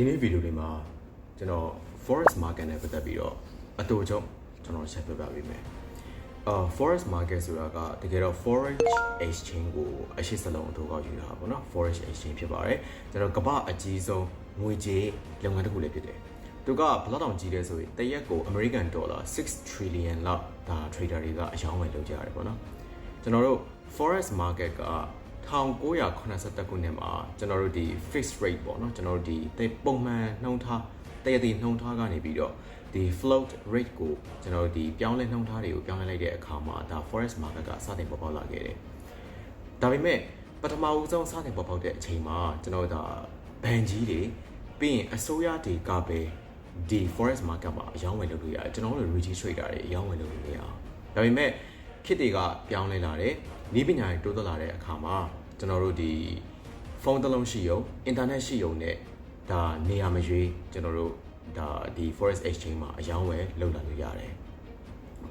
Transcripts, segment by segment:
ဒီနေ့ဗီဒီယိုလေးမှာကျွန်တော် forest market နဲ့ပတ်သက်ပြီးတော့အတူချုပ်ကျွန်တော်ဆက်ပြပြပေးမယ်အာ forest market ဆိုတာကတကယ်တော့ foreign exchange ကိုအရှိစလုံးအတူကောက်ယူတာပေါ့နော် foreign exchange ဖြစ်ပါတယ်ကျွန်တော်ကမ္ဘာအကြီးဆုံးငွေကြေးလုပ်ငန်းတစ်ခုလည်းဖြစ်တယ်သူကဘလောက်တောင်ကြီးတယ်ဆိုရင်တရက်ကို American dollar 6 trillion လောက်ဒါ trader တွေကအယောင်းဝယ်လုပ်ကြရတယ်ပေါ့နော်ကျွန်တော်တို့ forex market က 1982ခုနှစ်မှာကျွန်တော်တို့ဒီ fixed rate ပေါ့နော်ကျွန်တော်တို့ဒီတိတ်ပုံမှန်နှုန်းထားတရည်နှုန်းထားကနေပြီးတော့ဒီ float rate ကိုကျွန်တော်တို့ဒီပြောင်းလဲနှုန်းထားတွေကိုပြောင်းလဲလိုက်တဲ့အခါမှာဒါ forex market ကစတင်ပေါ်ပေါက်လာခဲ့တယ်။ဒါပေမဲ့ပထမဦးဆုံးစတင်ပေါ်ပေါက်တဲ့အချိန်မှာကျွန်တော်တို့ဒါဘန်ကြီးတွေပြီးရင်အစိုးရတွေကပဲဒီ forex market မှာအယောင်းဝယ်လုပ်လို့ရတယ်ကျွန်တော်တို့ retail trader တွေအယောင်းဝယ်လုပ်လို့မရအောင်ဒါပေမဲ့ခေတ်တွေကပြောင်းလဲလာတယ်ဤပညာတွေတိုးတက်လာတဲ့အခါမှာ ကျွန်တော်တို့ဒီဖုန်းတစ်လုံးရှိရုံအင်တာနက်ရှိရုံနဲ့ဒါနေရာမရွေးကျွန်တော်တို့ဒါဒီ forex exchange မှာအယောင်းဝယ်လုပ်လာလို့ရတယ်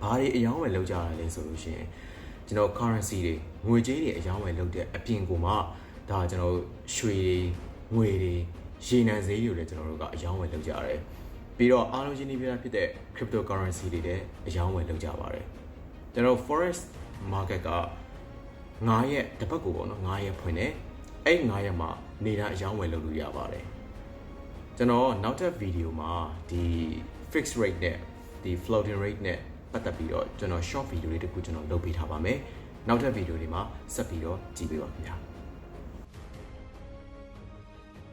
ဘာတွေအယောင်းဝယ်လုပ်ကြရလဲဆိုလို့ရှိရင်ကျွန်တော် currency တွေငွေကြေးတွေအယောင်းဝယ်လုပ်တဲ့အပြင်ကိုမှဒါကျွန်တော်တို့ရွှေတွေငွေတွေရေနံဈေးတွေလည်းကျွန်တော်တို့ကအယောင်းဝယ်လုပ်ကြရတယ်ပြီးတော့အားလုံးရှင်းနေပြတာဖြစ်တဲ့ cryptocurrency တွေလည်းအယောင်းဝယ်လုပ်ကြပါတယ်ကျွန်တော် forex market က 9ရက်တစ်ပတ်ကိုပေါ့နော်9ရက်ဖွင့်တယ်အဲ့9ရက်မှာနေတိုင်းအယောင်းဝယ်လုပ်လို့ရပါတယ်ကျွန်တော်နောက်ထပ်ဗီဒီယိုမှာဒီ fixed rate နဲ့ဒီ floating rate နဲ့ပတ်သက်ပြီးတော့ကျွန်တော် short video လေးတစ်ခုကျွန်တော်လုပ်ပေးထားပါမယ်နောက်ထပ်ဗီဒီယိုလေးမှာဆက်ပြီးတော့ကြည့်ပေးပါခင်ဗျာ